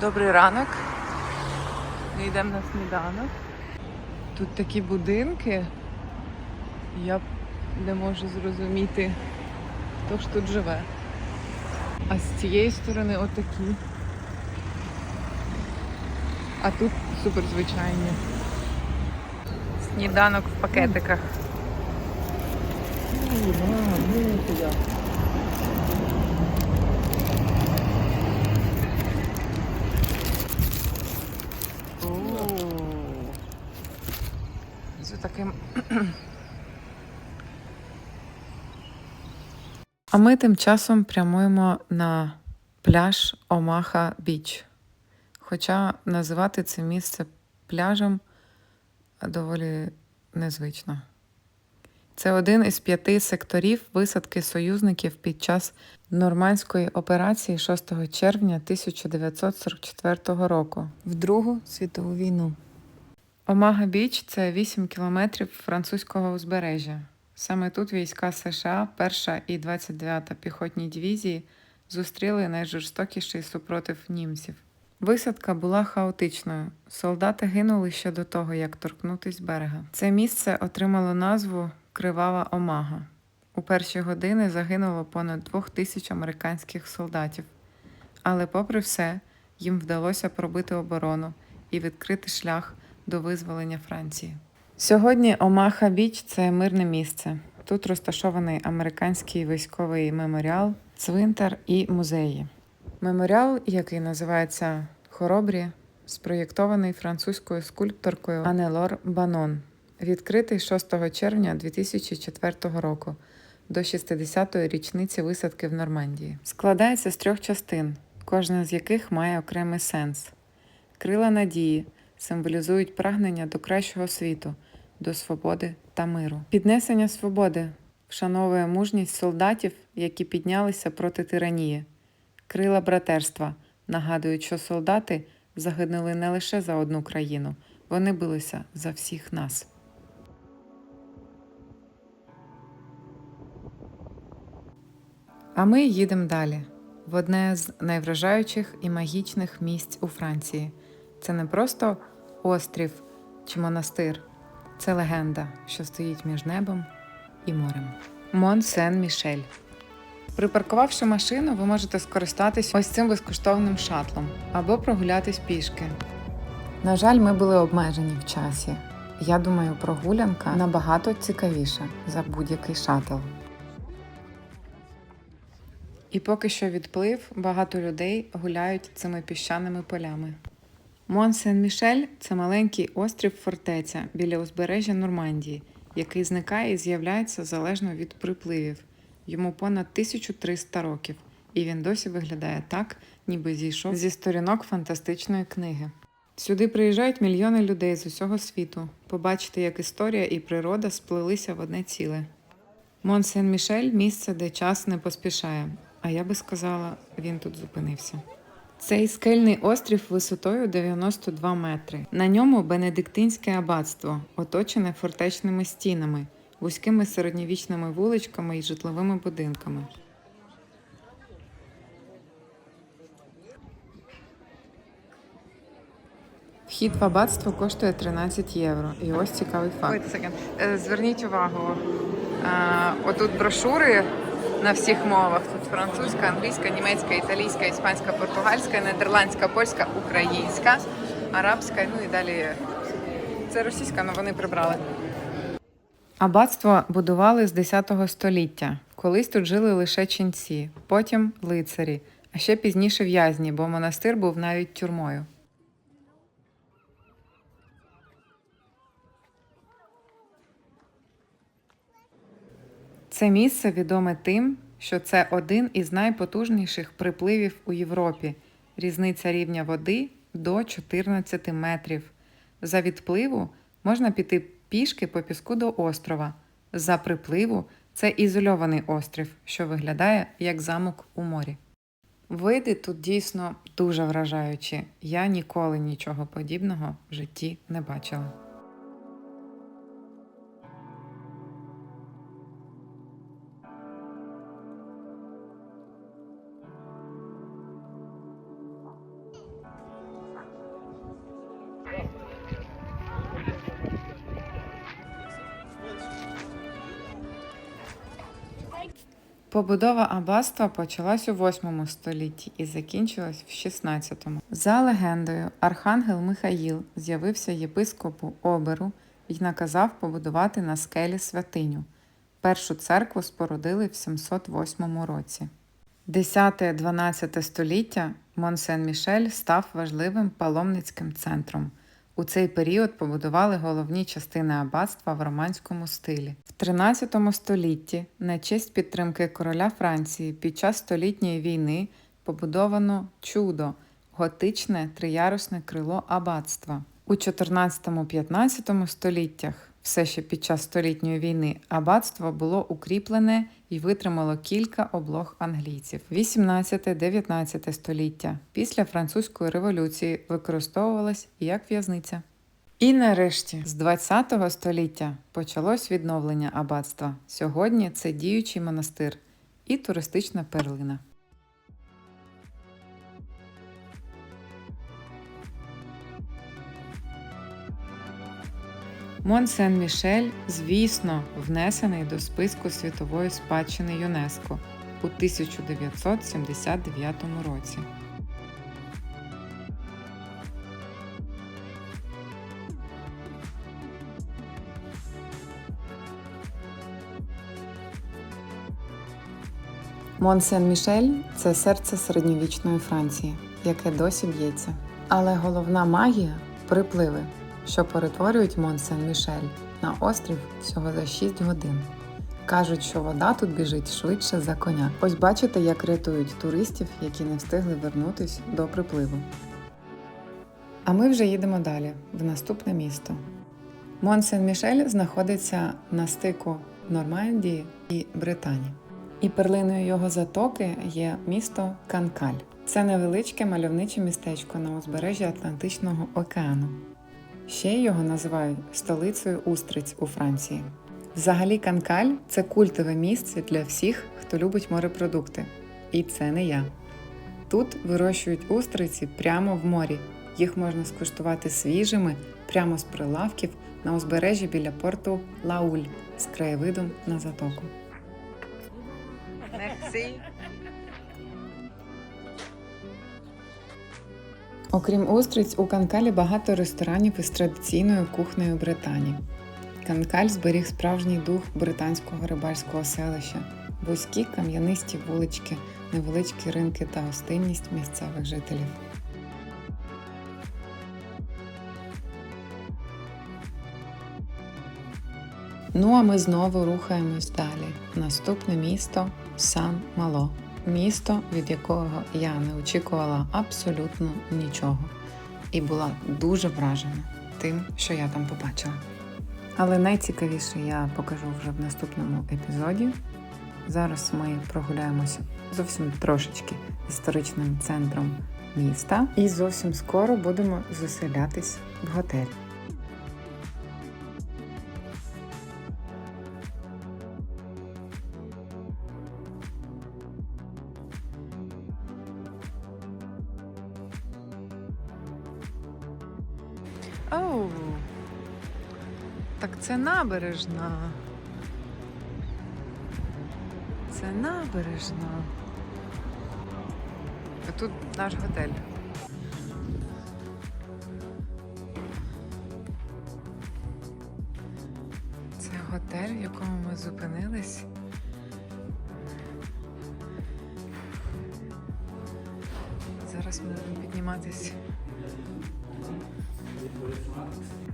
Добрий ранок. Ми йдемо на сніданок. Тут такі будинки. Я не можу зрозуміти, хто ж тут живе. А з цієї сторони отакі. А тут суперзвичайні. Сніданок в пакетиках. З таким. А ми тим часом прямуємо на пляж Омаха Біч. Хоча називати це місце пляжем доволі незвично. Це один із п'яти секторів висадки союзників під час нормандської операції 6 червня 1944 року в Другу світову війну. Омага Біч це 8 кілометрів французького узбережжя. Саме тут війська США, 1 і 29 піхотні дивізії зустріли найжорстокіший супротив німців. Висадка була хаотичною. Солдати гинули ще до того, як торкнутись берега. Це місце отримало назву Кривава Омага. У перші години загинуло понад двох тисяч американських солдатів. Але, попри все, їм вдалося пробити оборону і відкрити шлях до визволення Франції. Сьогодні Омаха Біч це мирне місце. Тут розташований американський військовий меморіал, цвинтар і музеї. Меморіал, який називається Хоробрі, спроєктований французькою скульпторкою Анелор Банон, відкритий 6 червня 2004 року до 60-ї річниці висадки в Нормандії. Складається з трьох частин, кожна з яких має окремий сенс. Крила надії символізують прагнення до кращого світу, до свободи та миру. Піднесення свободи вшановує мужність солдатів, які піднялися проти тиранії. Крила братерства нагадують, що солдати загинули не лише за одну країну, вони билися за всіх нас. А ми їдемо далі в одне з найвражаючих і магічних місць у Франції. Це не просто острів чи монастир, це легенда, що стоїть між небом і морем. Мон Сен Мішель. Припаркувавши машину, ви можете скористатись ось цим безкоштовним шатлом або прогулятись пішки. На жаль, ми були обмежені в часі. Я думаю, прогулянка набагато цікавіша за будь-який шатл. І поки що відплив, багато людей гуляють цими піщаними полями. Мон Сен-Мішель це маленький острів фортеця біля узбережжя Нормандії, який зникає і з'являється залежно від припливів. Йому понад 1300 років, і він досі виглядає так, ніби зійшов зі сторінок фантастичної книги. Сюди приїжджають мільйони людей з усього світу, побачити, як історія і природа сплелися в одне ціле. Мон Сен-Мішель місце, де час не поспішає, а я би сказала, він тут зупинився. Цей скельний острів висотою 92 метри. На ньому бенедиктинське аббатство, оточене фортечними стінами, вузькими середньовічними вуличками і житловими будинками. Вхід в аббатство коштує 13 євро. І ось цікавий факт. Е, Зверніть увагу, е, отут брошури на всіх мовах. Тут французька, англійська, німецька, італійська, іспанська, португальська, нідерландська, польська, українська, арабська, ну і далі. Це російська, але вони прибрали. Аббатство будували з 10 століття. Колись тут жили лише ченці, потім лицарі, а ще пізніше в'язні, бо монастир був навіть тюрмою. Це місце відоме тим, що це один із найпотужніших припливів у Європі. Різниця рівня води до 14 метрів. За відпливу можна піти пішки по піску до острова. За припливу це ізольований острів, що виглядає як замок у морі. Види тут дійсно дуже вражаючі. Я ніколи нічого подібного в житті не бачила. Побудова аббатства почалась у 8 столітті і закінчилась в 16. За легендою, архангел Михаїл з'явився єпископу Оберу і наказав побудувати на скелі святиню. Першу церкву спорудили в 708 році. 10-12 століття Монсен-Мішель став важливим паломницьким центром. У цей період побудували головні частини аббатства в романському стилі. В 13 столітті на честь підтримки короля Франції під час столітньої війни побудовано чудо готичне триярусне крило аббатства. У 14-15 століттях, все ще під час столітньої війни, аббатство було укріплене і витримало кілька облог англійців. 18-19 століття після французької революції використовувалась як в'язниця. І нарешті, з 20 століття почалось відновлення аббатства. Сьогодні це діючий монастир і туристична перлина. Мон-Сен-Мішель, звісно, внесений до списку світової спадщини ЮНЕСКО у 1979 році. Мон-Сен-Мішель це серце середньовічної Франції, яке досі б'ється. Але головна магія припливи, що перетворюють Мон-Сен-Мішель на острів всього за 6 годин. Кажуть, що вода тут біжить швидше за коня. Ось бачите, як рятують туристів, які не встигли вернутись до припливу. А ми вже їдемо далі, в наступне місто. Мон-Сен-Мішель знаходиться на стику Нормандії і Британії. І перлиною його затоки є місто Канкаль. Це невеличке мальовниче містечко на узбережжі Атлантичного океану. Ще його називають столицею устриць у Франції. Взагалі, Канкаль це культове місце для всіх, хто любить морепродукти. І це не я. Тут вирощують устриці прямо в морі. Їх можна скуштувати свіжими прямо з прилавків на узбережжі біля порту Лауль з краєвидом на затоку. Merci. Окрім устриць, у Канкалі багато ресторанів із традиційною кухнею Британії. Канкаль зберіг справжній дух британського рибальського селища, вузькі кам'янисті вулички, невеличкі ринки та гостинність місцевих жителів. Ну а ми знову рухаємось далі. Наступне місто Сан Мало. Місто, від якого я не очікувала абсолютно нічого, і була дуже вражена тим, що я там побачила. Але найцікавіше я покажу вже в наступному епізоді. Зараз ми прогуляємося зовсім трошечки історичним центром міста, і зовсім скоро будемо заселятись в готель. Оу, так це набережна. Це набережна. А тут наш готель. Це готель, в якому ми зупинились. Зараз ми будемо підніматись. products.